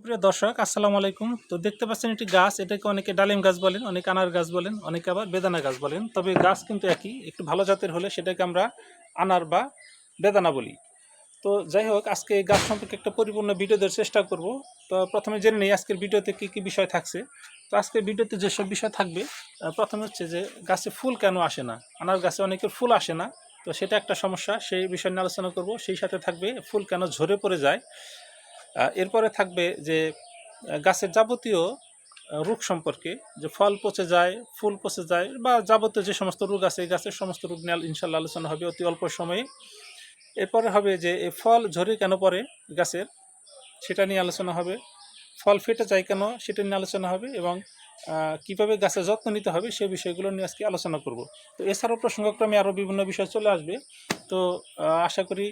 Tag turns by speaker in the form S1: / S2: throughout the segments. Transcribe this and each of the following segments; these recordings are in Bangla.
S1: প্রিয় দর্শক, আসসালামু আলাইকুম। তো দেখতে পাচ্ছেন একটি গাছ, এটাকে অনেকে ডালিম গাছ বলেন, অনেকে আনার গাছ বলেন, অনেকে আবার বেদানা গাছ বলেন। তবে গাছ কিন্তু একই, একটু ভালো জাতের হলে সেটাকে আমরা আনার বা বেদানা বলি। তো যাই হোক, আজকে এই গাছ সম্পর্কে একটা পরিপূর্ণ ভিডিও দেওয়ার চেষ্টা করব। তো প্রথমে জেনে নেই আজকের ভিডিওতে কী কী বিষয় থাকছে। তো আজকের ভিডিওতে যেসব বিষয় থাকবে প্রথমে হচ্ছে যে গাছে ফুল কেন আসে না? আনার গাছে অনেকের ফুল আসে না। তো সেটা একটা সমস্যা, সেই বিষয় নিয়ে আলোচনা করব। সেই সাথে থাকবে ফুল কেন ঝরে পড়ে যায়। এরপরে থাকবে যে গাছের যাবতীয় রোগ সম্পর্কে, যে ফল পচে যায়, ফুল পচে যায়, বা যাবতীয় যে সমস্ত রোগ আছে, এই গাছের সমস্ত রোগ নিয়ে ইনশাল্লাহ আলোচনা হবে অতি অল্প সময়ে। এরপরে হবে যে, এই ফল ঝরে কেন পড়ে গাছের? সেটা নিয়ে আলোচনা হবে। ফল ফেটে যায় কেন? সেটা নিয়ে আলোচনা হবে এবং কীভাবে গাছের যত্ন নিতে হবে সেই বিষয়গুলো নিয়ে আজকে আলোচনা করব। তো এছাড়াও প্রসঙ্গক্রমে আরও বিভিন্ন বিষয় চলে আসবে। তো আশা করি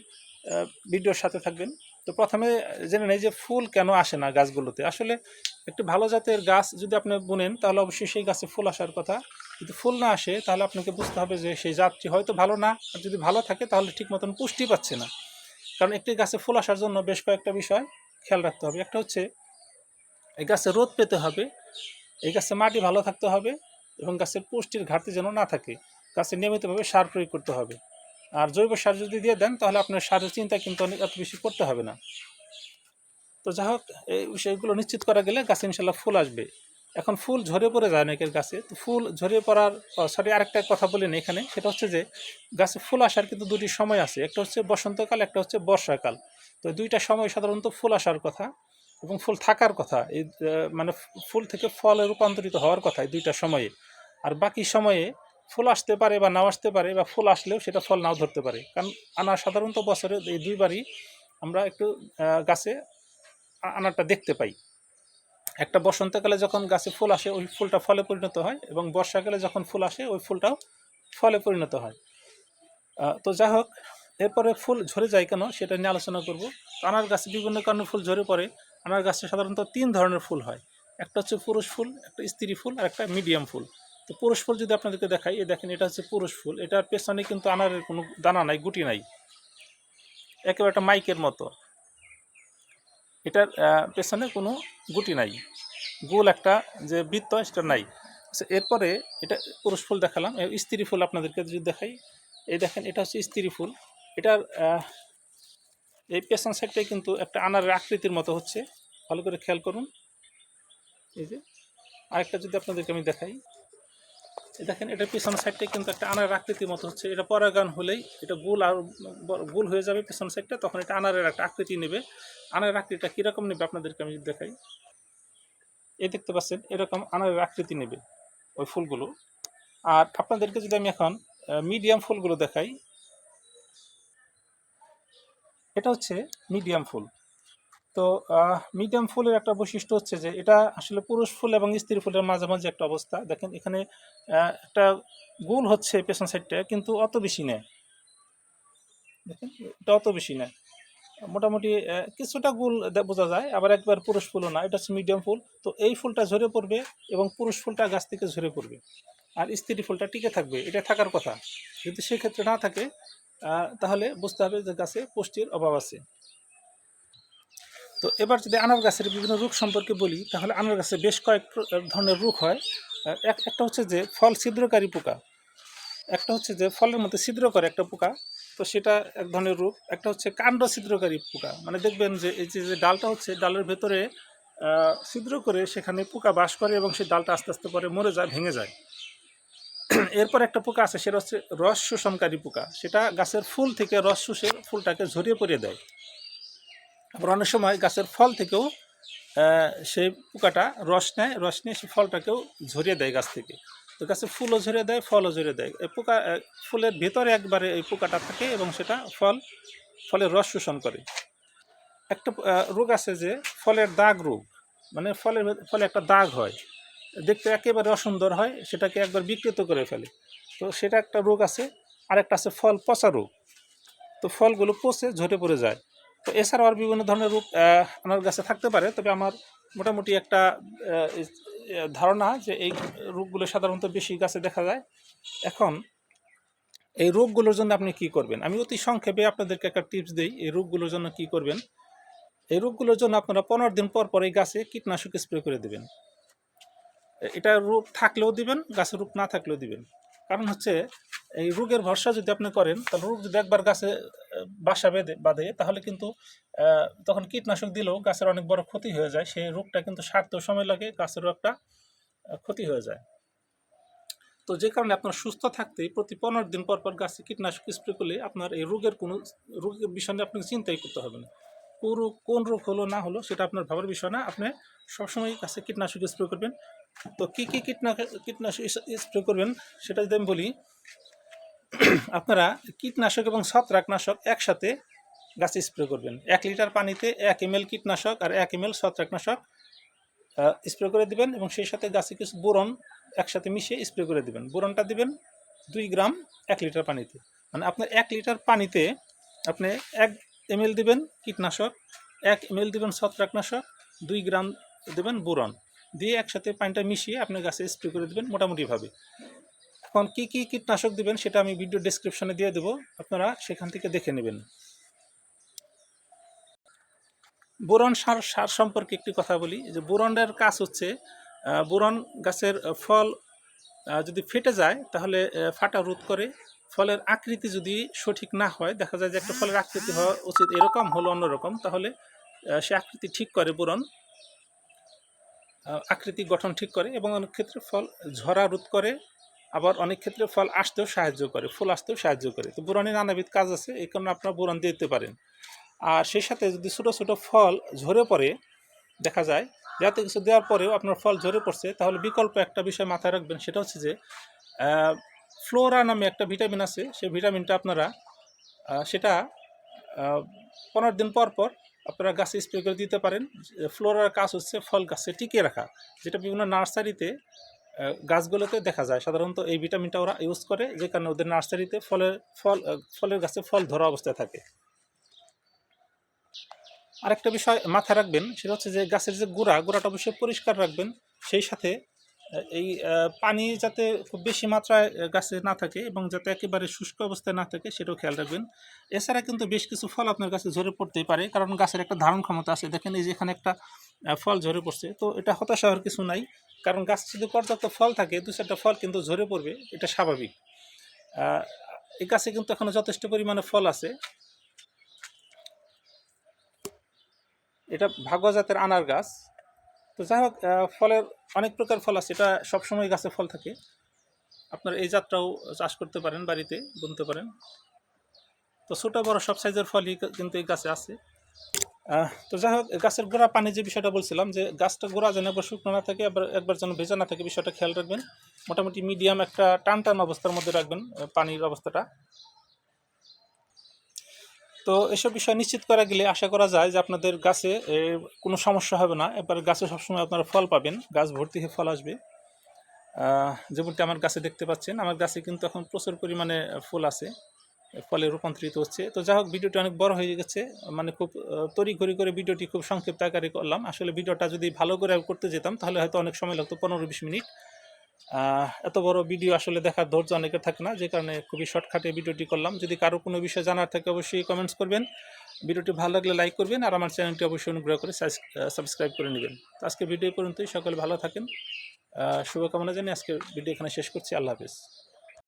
S1: ভিডিওর সাথে থাকবেন। তো প্রথমে জেনে নেই যে ফুল কেন আসে না গাছগুলোতে। আসলে একটি ভালো জাতের গাছ যদি আপনি বুনেন, তাহলে অবশ্যই সেই গাছে ফুল আসার কথা। যদি ফুল না আসে, তাহলে আপনাকে বুঝতে হবে যে সেই জাতটি হয়তো ভালো না। আর যদি ভালো থাকে, তাহলে ঠিক মতন পুষ্টি পাচ্ছে না। কারণ একটি গাছে ফুল আসার জন্য বেশ কয়েকটা বিষয় খেয়াল রাখতে হবে। একটা হচ্ছে, এই গাছে রোদ পেতে হবে, এই গাছে মাটি ভালো থাকতে হবে এবং গাছের পুষ্টির ঘাটতি যেন না থাকে। গাছে নিয়মিতভাবে সার প্রয়োগ করতে হবে। আর জৈব সার যদি দিয়ে দেন, তাহলে আপনার সারের চিন্তা কিন্তু অনেক, এত বেশি করতে হবে না। তো যাই হোক, এই বিষয়গুলো নিশ্চিত করা গেলে গাছে ইনশাল্লাহ ফুল আসবে। এখন ফুল ঝরে পড়ে যায় অনেকের গাছে। তো ফুল ঝরে পড়ার সরি আরেকটা কথা বলেন এখানে। সেটা হচ্ছে যে, গাছে ফুল আসার কিন্তু দুটি সময় আছে। একটা হচ্ছে বসন্তকাল, একটা হচ্ছে বর্ষাকাল। তো দুইটা সময় সাধারণত ফুল আসার কথা এবং ফুল থাকার কথা। এই মানে ফুল থেকে ফলে রূপান্তরিত হওয়ার কথা এই দুইটা সময়ে। আর বাকি সময়ে ফুল আসতে পারে বা নাও আসতে পারে বা ফুল আসলেও সেটা ফল নাও ধরতে পারে। কারণ আনা সাধারণত বছরে এই দুইবারই আমরা একটু গাছে আনারটা দেখতে পাই। একটা বসন্তকালে যখন গাছে ফুল আসে, ওই ফুলটা ফলে পরিণত হয় এবং বর্ষাকালে যখন ফুল আসে, ওই ফুলটাও ফলে পরিণত হয়। তো যাই হোক, এরপরে ফুল ঝরে যায় কেন সেটা নিয়ে আলোচনা করব। আনার গাছে বিভিন্ন কারণে ফুল ঝরে পড়ে। আনার গাছে সাধারণত তিন ধরনের ফুল হয়। একটা হচ্ছে পুরুষ ফুল, একটা স্ত্রী ফুল, আর একটা মিডিয়াম ফুল। তো পুরুষ ফুল যদি আপনাদেরকে দেখাই এই দেখেন এটা হচ্ছে পুরুষ ফুল। এটার পেছনে কিন্তু আনারের কোনো দানা নাই গুটি নাই। একেবারে একটা মাইকের মতো। এটার পেছনে কোনো গুটি নাই। গোল একটা যে বৃত্ত সেটা নাই। আচ্ছা, এরপরে এটা পুরুষ ফুল দেখালাম। স্ত্রী ফুল আপনাদেরকে যদি দেখাই এই দেখেন এটা হচ্ছে স্ত্রী ফুল। এটার এই পেছন সাইডটাই কিন্তু একটা আনারের আকৃতির মতো হচ্ছে। ভালো করে খেয়াল করুন। এই যে আরেকটা যদি আপনাদেরকে আমি দেখাই। দেখেন, এটা পিছন সাইডটা কিন্তু একটা আনার আকৃতির মতো হচ্ছে। এটা পরাগান হলেই এটা গুল আর গোল হয়ে যাবে পিছন সাইডটা তখন এটা আনারের একটা আকৃতি নেবে। আনারের আকৃতিটা কীরকম নেবে আপনাদেরকে আমি দেখাই? এই দেখতে পাচ্ছেন, এরকম আনারের আকৃতি নেবে ওই ফুলগুলো। আর আপনাদেরকে যদি আমি এখন মিডিয়াম ফুলগুলো দেখাই, এটা হচ্ছে মিডিয়াম ফুল। তো মিডিয়াম ফুলের একটা বৈশিষ্ট্য হচ্ছে যে, এটা আসলে পুরুষ ফুল এবং স্ত্রী ফুলের মাঝামাঝি একটা অবস্থা। দেখেন, এখানে একটা গোল হচ্ছে পেছন সাইডটা কিন্তু অত বেশি নেয় দেখেন, এটা অত বেশি নেয় মোটামুটি কিছুটা গুল বোঝা যায়, আবার একবার পুরুষ ফুলও না, এটা হচ্ছে মিডিয়াম ফুল। তো এই ফুলটা ঝরে পড়বে এবং পুরুষ ফুলটা গাছ থেকে ঝরে পড়বে। আর স্ত্রী ফুলটা টিকে থাকবে, এটা থাকার কথা। যদি সেক্ষেত্রে না থাকে তাহলে বুঝতে হবে যে গাছে পুষ্টির অভাব আছে। তো এবার যদি আনার গাছের বিভিন্ন রোগ সম্পর্কে বলি, তাহলে আনার গাছে বেশ কয়েক ধরনের রোগ হয়। এক একটা হচ্ছে যে ফল ছিদ্রকারী পোকা, একটা হচ্ছে যে ফলের মধ্যে ছিদ্র করে একটা পোকা, তো সেটা এক ধরনের রোগ একটা হচ্ছে কাণ্ড ছিদ্রকারী পোকা মানে দেখবেন যে এই যে ডালটা হচ্ছে, ডালের ভেতরে ছিদ্র করে সেখানে পোকা বাস করে এবং সেই ডালটা আস্তে আস্তে পরে মরে যায়, ভেঙে যায়। এরপর একটা পোকা আছে, সেটা হচ্ছে রস শোষণকারী পোকা। সেটা গাছের ফুল থেকে রস শুষে ফুলটাকে ঝরিয়ে পড়িয়ে দেয়। আবার অনেক সময় গাছের ফল থেকেও সেই পোকাটা রস নেয়, রস নিয়ে সেই ফলটাকেও ঝরিয়ে দেয় গাছ থেকে। তো গাছে ফুলও ঝরিয়ে দেয়, ফলও ঝরিয়ে দেয়। এই পোকা ফুলের ভেতরে একবারে এই পোকাটা থাকে এবং সেটা ফল, ফলের রস শোষণ করে। একটা রোগ আছে যে ফলের দাগ রোগ মানে ফলের ফলে একটা দাগ হয়। দেখতে একেবারে অসুন্দর হয়, সেটাকে একবার বিকৃত করে ফেলে। তো সেটা একটা রোগ আছে আর একটা আছে ফল পচা রোগ। তো ফলগুলো পচে ঝরে পড়ে যায়। তো এছাড়াও আর বিভিন্ন ধরনের আহ, আমার গাছে থাকতে পারে। তবে আমার মোটামুটি একটা ধারণা যে এই রোগগুলো সাধারণত বেশি গাছে দেখা যায়। এখন এই রোগগুলোর জন্য আপনি কি করবেন? আমি অতি সংক্ষেপে আপনাদেরকে একটা টিপস দিই এই রোগগুলোর জন্য কি করবেন? এই রোগগুলোর জন্য আপনারা পনেরো দিন পর পর এই গাছে কীটনাশক স্প্রে করে দেবেন। এটা রোগ থাকলেও দিবেন গাছে রোগ না থাকলেও দিবেন। কারণ হচ্ছে এই রোগের ভরসা যদি আপনি করেন, তাহলে রোগ যদি একবার গাছে বাসা বেঁধে, বাঁধে, তাহলে কিন্তু তখন কীটনাশক দিলেও গাছের অনেক বড় ক্ষতি হয়ে যায়। সেই রোগটা কিন্তু সারতেও সময় লাগে, গাছেরও একটা ক্ষতি হয়ে যায়। তো যে কারণে আপনার সুস্থ থাকতে প্রতি পনেরো দিন পর পর গাছে কীটনাশক স্প্রে করলে আপনার এই রোগের কোনো, রোগের বিষয় নিয়ে আপনাকে চিন্তাই করতে হবে না। রোগ, কোন রোগ হলো, না হলো, সেটা আপনার ভাবার বিষয় না। আপনি সবসময় গাছে কীটনাশক স্প্রে করবেন। তো কী কী কীটনাশক কীটনাশক স্প্রে করবেন, সেটা যদি আমি বলি, আপনারা কীটনাশক এবং ছত্রাকনাশক একসাথে গাছে স্প্রে করবেন। এক লিটার পানিতে এক এম কীটনাশক আর এক এম এল ছত্রাকনাশক স্প্রে করে দিবেন এবং সেই সাথে গাছে কিছু বোরন একসাথে মিশিয়ে স্প্রে করে দিবেন। বোরনটা দিবেন দুই গ্রাম এক লিটার পানিতে। মানে আপনার এক লিটার পানিতে আপনি এক এম দিবেন কীটনাশক, এক এম দিবেন ছত্রাকনাশক, দুই গ্রাম দেবেন বোরন। দিয়ে একসাথে পানিটা মিশিয়ে আপনি গাছে স্প্রে করে দেবেন মোটামুটিভাবে। এখন কী কী কীটনাশক দিবেন সেটা আমি ভিডিও ডেসক্রিপশনে দিয়ে দেবো, আপনারা সেখান থেকে দেখে নেবেন। বোরন সার সার সম্পর্কে একটি কথা বলি, যে বোরনের কাজ হচ্ছে বোরন গাছের ফল যদি ফেটে যায়, তাহলে ফাটা রোধ করে। ফলের আকৃতি যদি সঠিক না হয়, দেখা যায় যে একটা ফলের আকৃতি হওয়া উচিত এরকম হলো অন্যরকম, তাহলে সে আকৃতি ঠিক করে বোরন। আকৃতি গঠন ঠিক করে এবং অনেক ক্ষেত্রে ফল ঝরা রোধ করে, আবার অনেক ক্ষেত্রে ফল আসতেও সাহায্য করে, ফুল আসতেও সাহায্য করে। তো বোরনের নানাবিধ কাজ আছে, এই কারণে আপনারা বোরন দিতে পারেন। আর সেই সাথে যদি ছোটো ছোটো ফল ঝরে পড়ে, দেখা যায় যাতে কিছু দেওয়ার পরেও আপনার ফল ঝরে পড়ছে, তাহলে বিকল্প একটা বিষয় মাথায় রাখবেন, সেটা হচ্ছে যে ফ্লোরা নামে একটা ভিটামিন আছে, সেই ভিটামিনটা আপনারা সেটা পনেরো দিন পর পর আপনারা গাছে স্প্রে করে দিতে পারেন। ফ্লোরার কাজ হচ্ছে ফল গাছে টিকিয়ে রাখা, যেটা বিভিন্ন নার্সারিতে গাছগুলোতে দেখা যায়। সাধারণত এই ভিটামিনটা ওরা ইউজ করে, যে কারণে ওদের নার্সারিতে ফলের ফল ফলের গাছে ফল ধরা অবস্থায় থাকে। আরেকটা বিষয় মাথায় রাখবেন, সেটা হচ্ছে যে গাছের যে গোড়া, গোড়াটা অবশ্যই পরিষ্কার রাখবেন। সেই সাথে এই পানি যাতে খুব বেশি মাত্রায় গাছে না থাকে এবং যাতে একেবারে শুষ্ক অবস্থায় না থাকে, সেটাও খেয়াল রাখবেন। এছাড়া কিন্তু বেশ কিছু ফল আপনার কাছে ঝরে পড়তেই পারে, কারণ গাছের একটা ধারণ ক্ষমতা আছে। দেখেন এই যে এখানে একটা ফল ঝরে পড়ছে। তো এটা হতাশা হওয়ার কিছু নাই, কারণ গাছ যদি পর্যাপ্ত ফল থাকে, দু চারটা ফল কিন্তু ঝরে পড়বে, এটা স্বাভাবিক। এই গাছে কিন্তু এখনও যথেষ্ট পরিমাণে ফল আছে। এটা ভাগ্য জাতের আনার গাছ। তো যাই হোক ফলের অনেক প্রকার ফল আছে। এটা সবসময় গাছে ফল থাকে। আপনার এই জাতটাও চাষ করতে পারেন, বাড়িতে বুনতে পারেন। তো ছোটো বড় সব সাইজের ফলই কিন্তু এই গাছে আছে। তো যাই হোক, গাছের গোড়া পানি যে বিষয়টা বলছিলাম, যে গাছটা গোড়া যেন একবার শুকনো না থাকে আবার একবার যেন ভেজা না থাকে, বিষয়টা খেয়াল রাখবেন। মোটামুটি মিডিয়াম একটা টান টান অবস্থার মধ্যে রাখবেন পানির অবস্থাটা। তো এসব বিষয় নিশ্চিত করা গেলে আশা করা যায় যে আপনাদের গাছে কোনো সমস্যা হবে না। এবার গাছে সবসময় আপনারা ফল পাবেন, গাছ ভর্তি হয়ে ফল আসবে। যেমনটি আমার গাছে দেখতে পাচ্ছেন, আমার গাছে কিন্তু এখন প্রচুর পরিমাণে ফুল আছে, ফলে রূপান্তরিত হচ্ছে। তো যাই হোক, ভিডিওটি অনেক বড় হয়ে গেছে মানে খুব তড়ি ঘড়ি করে ভিডিওটি খুব সংক্ষিপ্ত আকারে করলাম। আসলে ভিডিওটা যদি ভালো করে করতে যেতাম, তাহলে হয়তো অনেক সময় লাগতো, পনেরো বিশ মিনিট। এত বড় ভিডিও আসলে দেখার ধৈর্য অনেকের থাকে না, যে কারণে খুবই শর্টকাটে ভিডিওটি করলাম। যদি কারও কোনো বিষয় জানার থাকে, অবশ্যই কমেন্টস করবেন। ভিডিওটি ভালো লাগলে লাইক করবেন, আর আমার চ্যানেলটি অবশ্যই অনুগ্রহ করে সাবস্ক্রাইব করে নেবেন। আজকে ভিডিও পর্যন্তই, সকলে ভালো থাকেন। শুভকামনা জানিয়ে আজকে ভিডিও এখানে শেষ করছি। আল্লাহ হাফিজ।